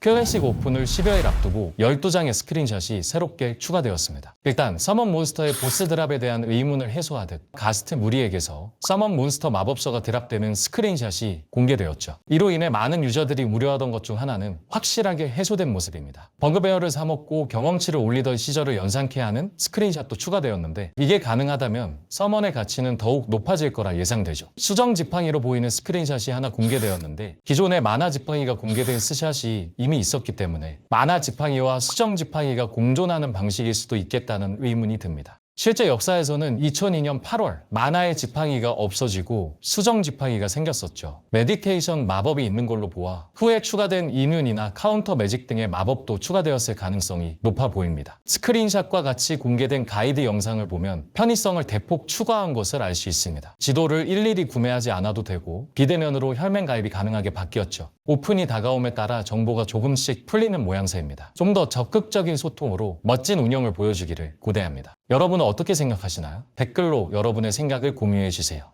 클래식 오픈을 10여일 앞두고 12장의 스크린샷이 새롭게 추가되었습니다. 일단 서먼 몬스터의 보스 드랍에 대한 의문을 해소하듯 가스트 무리에게서 서먼 몬스터 마법서가 드랍되는 스크린샷이 공개되었죠. 이로 인해 많은 유저들이 우려하던 것 중 하나는 확실하게 해소된 모습입니다. 버그베어를 사먹고 경험치를 올리던 시절을 연상케 하는 스크린샷도 추가되었는데 이게 가능하다면 서먼의 가치는 더욱 높아질 거라 예상되죠. 수정 지팡이로 보이는 스크린샷이 하나 공개되었는데 기존에 만화 지팡이가 공개된 스샷이 이미 있었기 때문에 만화 지팡이와 수정 지팡이가 공존하는 방식일 수도 있겠다는 의문이 듭니다. 실제 역사에서는 2002년 8월 만화의 지팡이가 없어지고 수정 지팡이가 생겼었죠. 메디테이션 마법이 있는 걸로 보아 후에 추가된 이뮨이나 카운터 매직 등의 마법도 추가되었을 가능성이 높아 보입니다. 스크린샷과 같이 공개된 가이드 영상을 보면 편의성을 대폭 추가한 것을 알 수 있습니다. 지도를 일일이 구매하지 않아도 되고 비대면으로 혈맹 가입이 가능하게 바뀌었죠. 오픈이 다가옴에 따라 정보가 조금씩 풀리는 모양새입니다. 좀 더 적극적인 소통으로 멋진 운영을 보여주기를 고대합니다. 여러분은 어떻게 생각하시나요? 댓글로 여러분의 생각을 공유해 주세요.